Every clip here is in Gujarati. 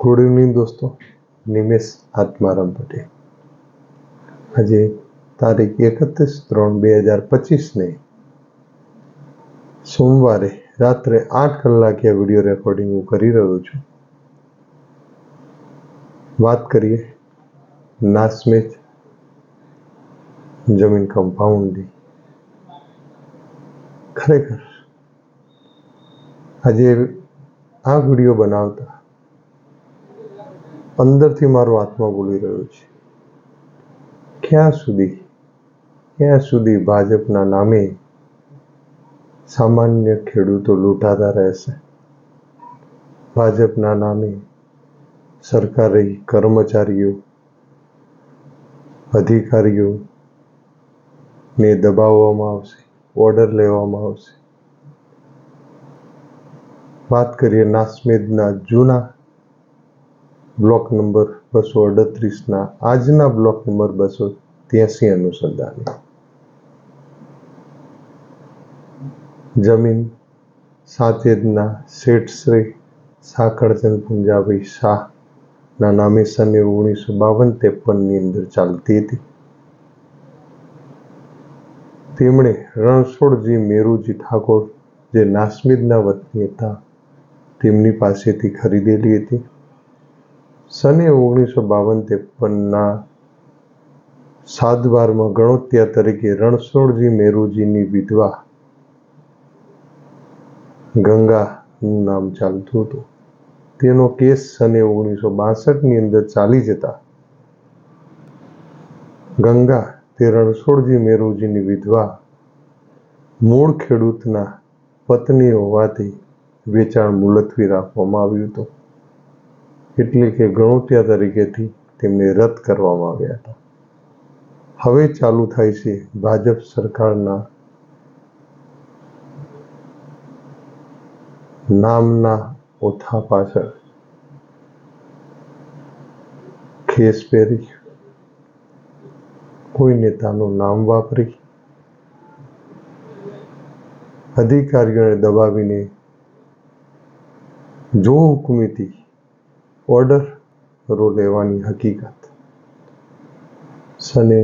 ગુડ ઇવનિંગ દોસ્તો. નિમેશ આત્મારામ પટેલ આજે તારીખ એકત્રીસ ત્રણ બે હજાર પચીસને સોમવારે રાત્રે આઠ કલાકે આ વીડિયો રેકોર્ડિંગ હું કરી રહ્યો છું. વાત કરીએ નાસમેચ જમીન કમ્પાઉન્ડની ખરેખર આજે આ વીડિયો બનાવતા અંદરથી મારો આત્મા બોલી રહ્યો છે. ક્યાં સુધી? ક્યાં સુધી ભાજપના નામે સામાન્ય ખેડૂતો લૂંટાતા રહેશે? ભાજપના નામે સરકારી કર્મચારીઓ, અધિકારીઓ ને દબાવવામાં આવશે, ઓર્ડર લેવામાં આવશે. વાત કરીએ નાસ્મેદના જૂના બ્લોક નંબર બસો અડત્રીસના આજના બ્લોક નંબર બસો ત્યાસી અનુસંધાને. જમીન સાતેદના શેઠ શ્રી સાકળચંદ પુંજાભાઈ શાહના નામે સને ઓગણીસો બાવન ત્રેપનની અંદર ચાલતી હતી. તેમણે રણછોડજી મેરુજી ઠાકોર, જે નાસ્મિદના વતની હતા, તેમની પાસેથી ખરીદેલી હતી. સને ઓગણીસો બાવન ત્રેપનના સાત ગણોત્યા તરીકે રણછોડજી મેરુજીની વિધવા ગંગાનું નામ ચાલતું હતું. તેનો કેસ સને ઓગણીસો બાસઠની અંદર ચાલી જતા ગંગા તે રણછોડજી મેરુજીની વિધવા મૂળ ખેડૂતના પત્ની હોવાથી વેચાણ મુલતવી રાખવામાં આવ્યું હતું. એટલે કે ગણોત્યા તરીકેથી તેમને રદ કરવામાં આવ્યા હતા. હવે ચાલુ થાય છે ભાજપ સરકારના નામના ઓથા પાછળ. ખેસ પહેરી. કોઈ નેતાનું નામ વાપરી. અધિકારીઓને દબાવીને જો હુકુમતી ઓર્ડરો લેવાની હકીકત. સને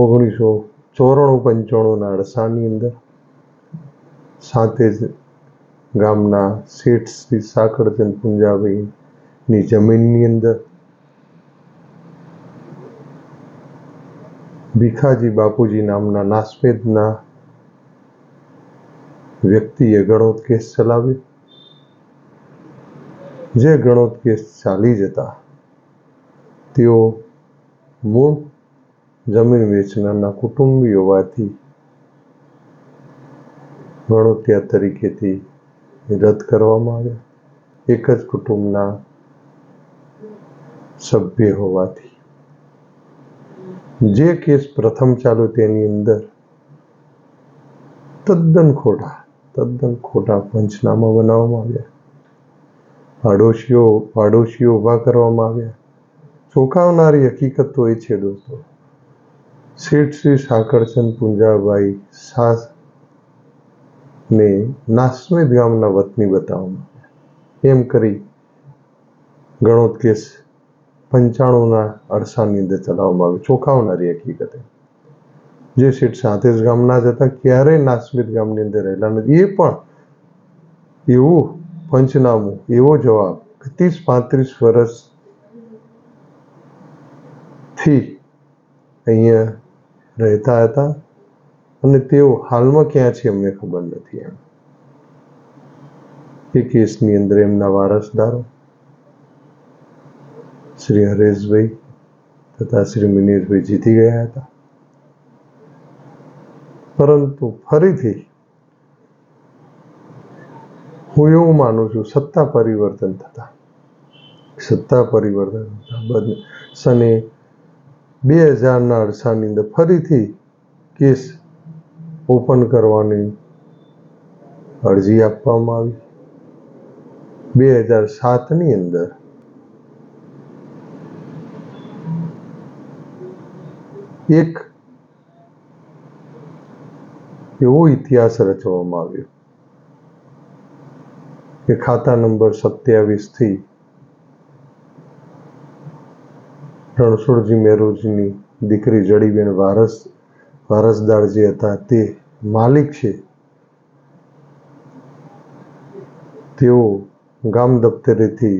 ઓગણીસો ચોરાણું પંચાણુંના અરસાની અંદર સાથે જ ગામના શેઠ શ્રી સાકરચંદ પુંજાભાઈની જમીનની અંદર ભીખાજી બાપુજી નામના નાસ્પેદના વ્યક્તિએ ઘણો કેસ ચલાવ્યો. જે ગણોત કેસ ચાલી જતા, તેઓ મૂળ જમીન વેચનારના કુટુંબી હોવાથી ગણોત્યા તરીકેથી રદ કરવામાં આવ્યા. એક જ કુટુંબના સભ્ય હોવાથી. જે કેસ પ્રથમ ચાલુ તેની અંદર, તદ્દન ખોટા તદ્દન ખોટા પંચનામા બનાવવામાં આવ્યા. પાડોશીઓ પાડોશીઓ ઊભા કરવામાં આવ્યા. ચોંકાવનારી હકીકત તો એ છે દોસ્તો. શેઠ શ્રી સાકરચંદ પુંજાભાઈ સાસ ને નાસ્મેદ ગામના વતની બતાવવામાં આવ્યા. એમ કરી ગણોત કેસ પંચાણુંના અરસાની અંદર ચલાવવામાં આવ્યો. ચોંકાવનારી હકીકત જે શેઠ સાંતેજ ગામના જ હતા, ક્યારેય નાસ્મિત ગામની અંદર રહેલા નથી. એ પણ એવું પંચનામું, એવો જવાબ, ત્રીસ પાંત્રીસ વર્ષથી અહીંયા રહેતા હતા અને તેઓ હાલમાં ક્યાં છે અમને ખબર નથી એમ. એ કેસની અંદર એમના વારસદારો, શ્રી હરેશભાઈ તથા શ્રી મિનેશભાઈ જીતી ગયા હતા. પરંતુ ફરીથી હું એવું માનું છું, સત્તા પરિવર્તન થતા. સત્તા પરિવર્તન થતા. સને બે હજારના અરસાની અંદર ફરીથી કેસ ઓપન કરવાની અરજી આપવામાં આવી. બે હજાર સાતની અંદર એક એવો ઇતિહાસ રચવામાં આવ્યો. કે ખાતા નંબર સત્યાવીસથી રણછોડજી મેરોજીની દીકરી જડીબેન વારસ, વારસદાર જે હતા તે માલિક છે. તેઓ ગામ દફતરેથી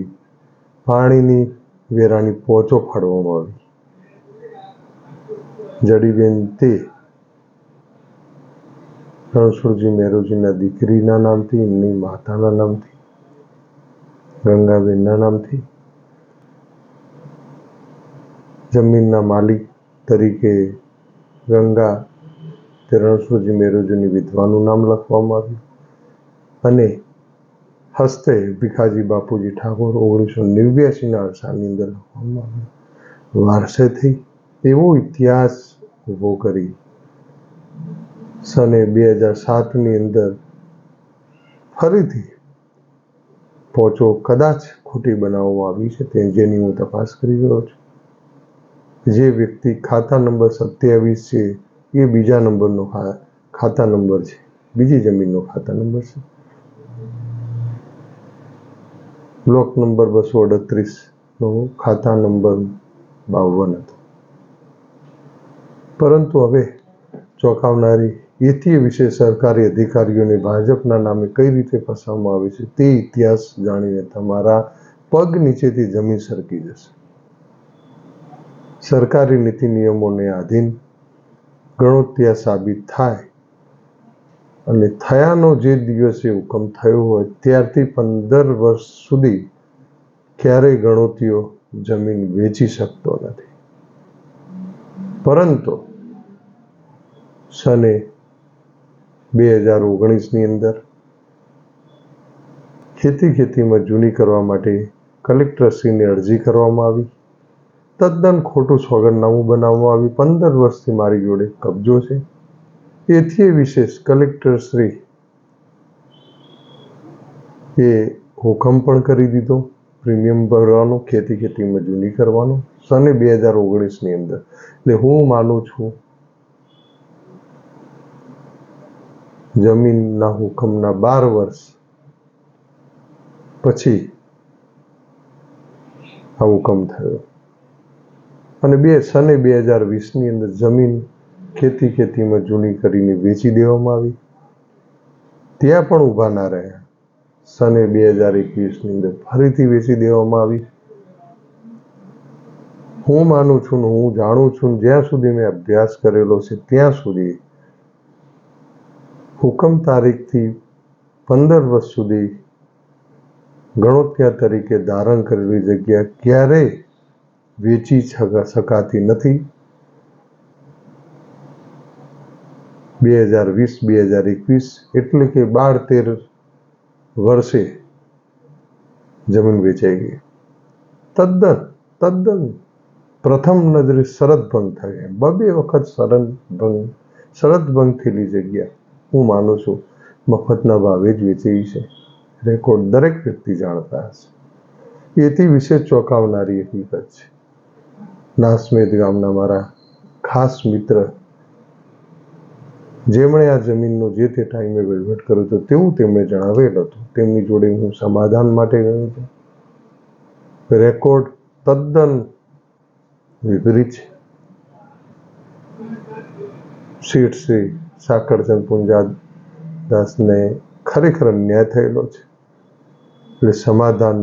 પાણીની વેરાની પહોંચો ફાડવામાં આવી. જડીબેન તે રણછોડજી મેરોજીના દીકરીના નામથી, એમની માતાના નામથી ગંગાબેનના નામથી. જમીનના માલિક તરીકે ગંગા તે રણછોડજી મેરોજીની વિધવાનું નામ લખવામાં આવ્યું. અને હસ્તે ભીખાજી બાપુજી ઠાકોર ઓગણીસો નેવ્યાસીના અરસાની અંદર લખવામાં આવ્યું. વારસેથી એવો ઇતિહાસ ઊભો કરી સને બે હજાર સાતની અંદર ફરીથી પહોંચો કદાચ ખોટી બનાવવામાં આવી છે તે જેની હું તપાસ કરી રહ્યો છું. જે વ્યક્તિ ખાતા નંબર સત્યાવીસ છે, એ બીજા નંબરનો ખાતા નંબર છે. બીજી જમીનનો ખાતા નંબર છે. બ્લોક નંબર બસો અડત્રીસનો ખાતા નંબર બાવન હતો. પરંતુ હવે ચોંકાવનારી એથી વિશે સરકારી અધિકારીઓને ભાજપના નામે કઈ રીતે ફસાવવામાં આવે છે તે ઇતિહાસ જાણીને તમારા પગ નીચેથી જમીન સરકી જશે. સરકારી નીતિ નિયમોને આધીન ગણોત્યા સાબિત થાય અને થયાનો જે દિવસે હુકમ થયો હોય ત્યારથી પંદર વર્ષ સુધી ક્યારેય ગણોતીઓ જમીન વેચી શકતો નથી. પરંતુ સને બે હજાર ઓગણીસની અંદર ખેતી ખેતીમાં જૂની કરવા માટે કલેક્ટરશ્રીને અરજી કરવામાં આવી. તદ્દન ખોટું સોગંદનામું બનાવવામાં આવ્યું. પંદર વર્ષથી મારી જોડે કબજો છે. એથી વિશેષ કલેક્ટરશ્રી એ હુકમ પણ કરી દીધો. પ્રીમિયમ ભરવાનો ખેતી ખેતીમાં જૂની કરવાનો. સને બે હજાર ઓગણીસની અંદર. એટલે હું માનું છું જમીનના હુકમના બાર વર્ષ પછી આ હુકમ થયો. અને બે સને બે હજાર વીસની અંદર જમીન ખેતી ખેતીમાં જૂની કરીને વેચી દેવામાં આવી. ત્યાં પણ ઊભા ના રહ્યા. સને બે હજાર એકવીસની અંદર ફરીથી વેચી દેવામાં આવી. હું માનું છું ને હું જાણું છું જ્યાં સુધી મેં અભ્યાસ કરેલો છે ત્યાં સુધી હુકમ તારીખથી પંદર વર્ષ સુધી ગણોત્યા તરીકે ધારણ કરેલી જગ્યા ક્યારેય વેચી શકા- શકાતી નથી. બે હજાર વીસ, બે હજાર એકવીસ એટલે કે બાર તેર વર્ષે જમીન વેચાઈ ગઈ. તદ્દન તદ્દન પ્રથમ નજરે શરત ભંગ થાય. બબે વખત શરત ભંગ શરત ભંગ થયેલી જગ્યા. હું માનું છું, મફતના ભાવે જ વેચાઈ છે. રેકોર્ડ દરેક વ્યક્તિ જાણતા હશે. એથી વિશે ચોંકાવનારી હકીકત છે. નાસમેદ ગામના મારા ખાસ મિત્ર, જેમણે આ જમીનનો જે તે ટાઈમે વહીવટ કર્યો હતો, તેવું તેમણે જણાવેલ હતું. તેમની જોડે હું સમાધાન માટે ગયો હતો. રેકોર્ડ તદ્દન વિપરીત છે. શેઠ શ્રી સાકરચંદ પૂંજા દાસને ખરેખર અન્યાય થયેલો છે. એટલે સમાધાન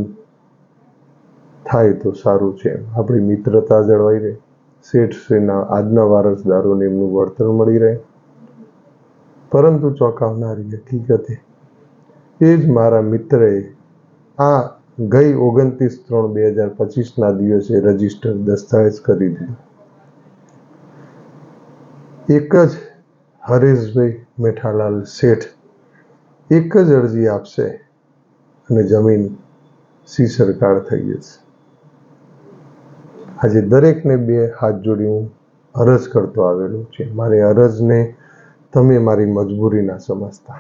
થાય તો સારું છે આપણી મિત્રતા જળવાઈ રહે. શેઠ શ્રીના આજના વારસદારોને એમનું વળતર મળી રહે. પરંતુ ચોંકાવનારી હકીકતે એ જ મારા મિત્રએ આ ગઈ ઓગણત્રીસ ત્રણ બે હજાર પચીસના દિવસે રજિસ્ટર દસ્તાવેજ કરી દીધું. એક જ હરેશભાઈ મેઠાલાલ શેઠ, એક જ અરજી આપશે અને જમીન સી સરકાર થઈ જશે. આજે દરેકને બે હાથ જોડી હું અરજ કરતો આવેલો છે. મારી અરજને તમે મારી મજબૂરી ના સમજતા.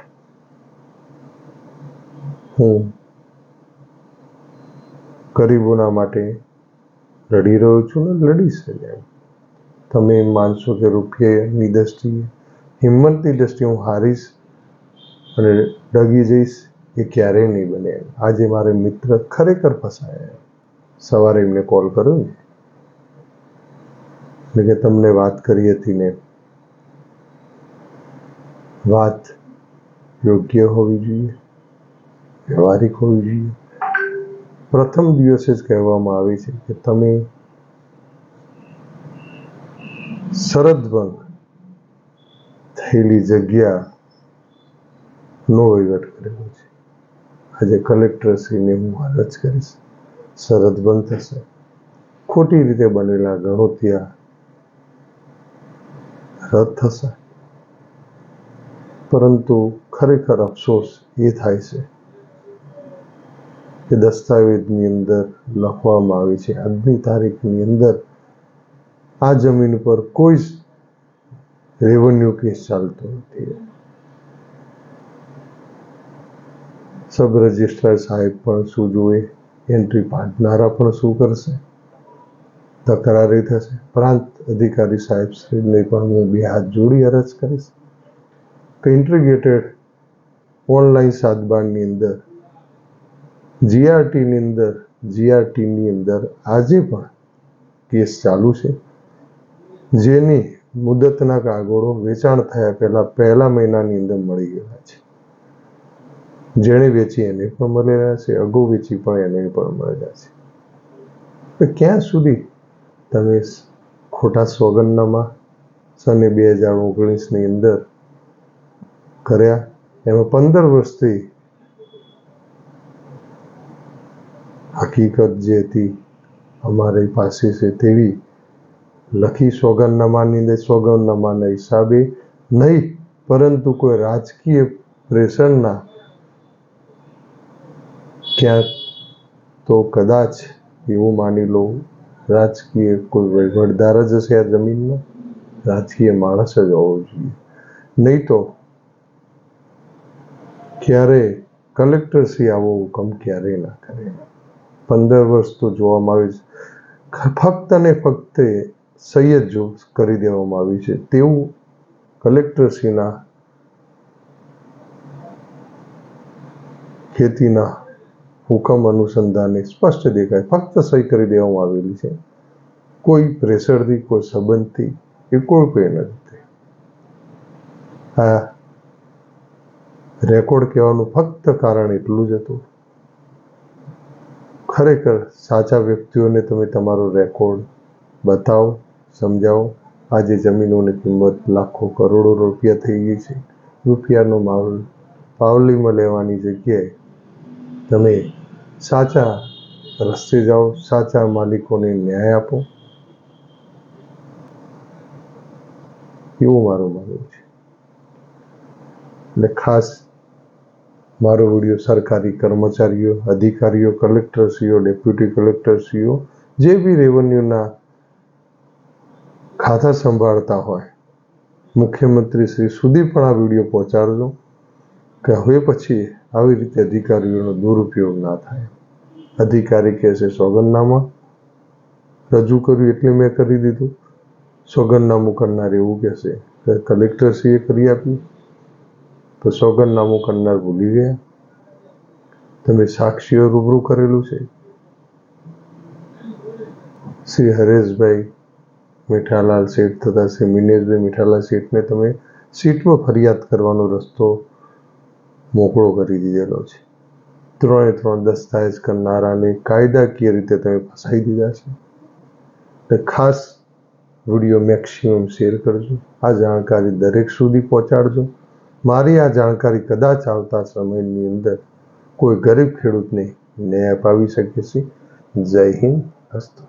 હું ગરીબોના માટે લડી રહ્યો છું ને લડીશ તમે માનશો કે રૂપિયાની દ્રષ્ટિએ હિંમતની દ્રષ્ટિએ હું હારીશ અને ડગી જઈશ એ ક્યારેય નહીં બને. આજે મારે મિત્ર ખરેખર ફસાયા સવારે એમને કોલ કર્યો ને. એટલે કે તમને વાત કરી હતી ને. વાત યોગ્ય હોવી જોઈએ, વ્યવહારિક હોવી જોઈએ. પ્રથમ દિવસે જ કહેવામાં આવે છે કે તમે શરદ ભંગ થયેલી જગ્યા નો વહીવટ કરેલો છે. આજે કલેક્ટરશ્રીને હું અરજ કરીશ. સરહદ બંધ થશે. ખોટી રીતે બનેલા ગણોતિયા રદ થશે. પરંતુ ખરેખર અફસોસ એ થાય છે કે દસ્તાવેજની અંદર લખવામાં આવે છે, આજની તારીખની અંદર આ જમીન પર કોઈ જ રેવન્યુ કેસ ચાલતો નથી સબ રજિસ્ટ્રાર સાહેબ પણ શું જોવે એન્ટ્રી પાડનારા પણ શું કરશે? તકરારી થશે. પ્રાંત અધિકારી સાહેબ શ્રીને પણ હું બે હાથ જોડી અરજ કરીશ. કે ઇન્ટ્રીગેટેડ ઓનલાઈન સાતબારની અંદર જીઆરટીની અંદર જીઆરટીની અંદર આજે પણ કેસ ચાલુ છે. જેની મુદતના કાગળો વેચાણ થયા પહેલા પહેલા મહિનાની અંદર મળી ગયેલા છે. જેણે વેચી એને પણ મળેલા છે અગો વેચી પણ એને પણ મળેલા છે. તો ક્યાં સુધી તમે ખોટા સોગંદનામાં સને બે હજાર ઓગણીસની અંદર કર્યા? એમાં પંદર વર્ષથી હકીકત જે હતી અમારી પાસે છે તેવી લખી સોગંદનામાની અંદર સોગંદનામાના હિસાબે નહીં, પરંતુ કોઈ રાજકીય પ્રેશરના ક્યાંક તો કદાચ એવું માની લો, રાજકીય કોઈ વહીવટદાર જ હશે આ જમીનમાં. રાજકીય માણસ જ હોવો જોઈએ. નહીં તો ક્યારે કલેક્ટરશ્રી આવો હુકમ ક્યારેય ના કરે. પંદર વર્ષ તો જોવામાં આવે છે. ફક્ત ને ફક્ત સહી જ કરી દેવામાં આવી છે. તેવું કલેક્ટરશ્રીના ખેતીના હુકમ અનુસંધાને સ્પષ્ટ દેખાય. ફક્ત સહી કરી દેવામાં આવેલી છે. કોઈ પ્રેશરથી, કોઈ સંબંધથી એ કોઈ કોઈ નથી આ રેકોર્ડ કહેવાનું ફક્ત કારણ એટલું જ હતું. ખરેખર સાચા વ્યક્તિઓને તમે તમારો રેકોર્ડ બતાવો. સમજાવો? આજે જમીનોની કિંમત લાખો કરોડો રૂપિયા થઈ ગઈ છે. રૂપિયાનો માલ પાવલીમાં લેવાની જગ્યાએ તમે સાચા રસ્તે જાઓ, સાચા માલિકોને ન્યાય આપો. એવું મારું માનવું છે. એટલે ખાસ મારો વીડિયો સરકારી કર્મચારીઓ, અધિકારીઓ, કલેક્ટરશ્રીઓ, ડેપ્યુટી કલેક્ટરશ્રીઓ, જે બી રેવન્યુના ખાતા સંભાળતા હોય. મુખ્યમંત્રી શ્રી સુધી પણ આ વીડિયો પહોંચાડજો, કે હવે પછી આવી રીતે અધિકારીઓનો દુરુપયોગ ના થાય. અધિકારી કહેશે સોગંદનામા. રજૂ કર્યું એટલે મેં કરી દીધું. સોગંદનામું કરનાર એવું કહેશે કે કલેક્ટરશ્રીએ કરી આપ્યું તો સોગંદનામું કરનાર ભૂલી ગયા. તમે સાક્ષીઓ રૂબરૂ કરેલું છે. શ્રી હરેશભાઈ મીઠાલાલ શેઠ તથા શ્રી મિનેશભાઈ મીઠાલાલ શેઠને તમે સીટમાં ફરિયાદ કરવાનો રસ્તો મોકળો કરી દીધેલો છે. ત્રણે ત્રણ દસ્તાવેજ કરનારાને કાયદાકીય રીતે તમે ફસાઈ દીધા છે. એટલે ખાસ વીડિયો મેક્સિમમ શેર કરજો. આ જાણકારી દરેક સુધી પહોંચાડજો. મારી આ જાણકારી કદાચ આવતા સમયની અંદર કોઈ ગરીબ ખેડૂતને ન્યાય અપાવી શકે છે. જય હિન્દ અસ્તુ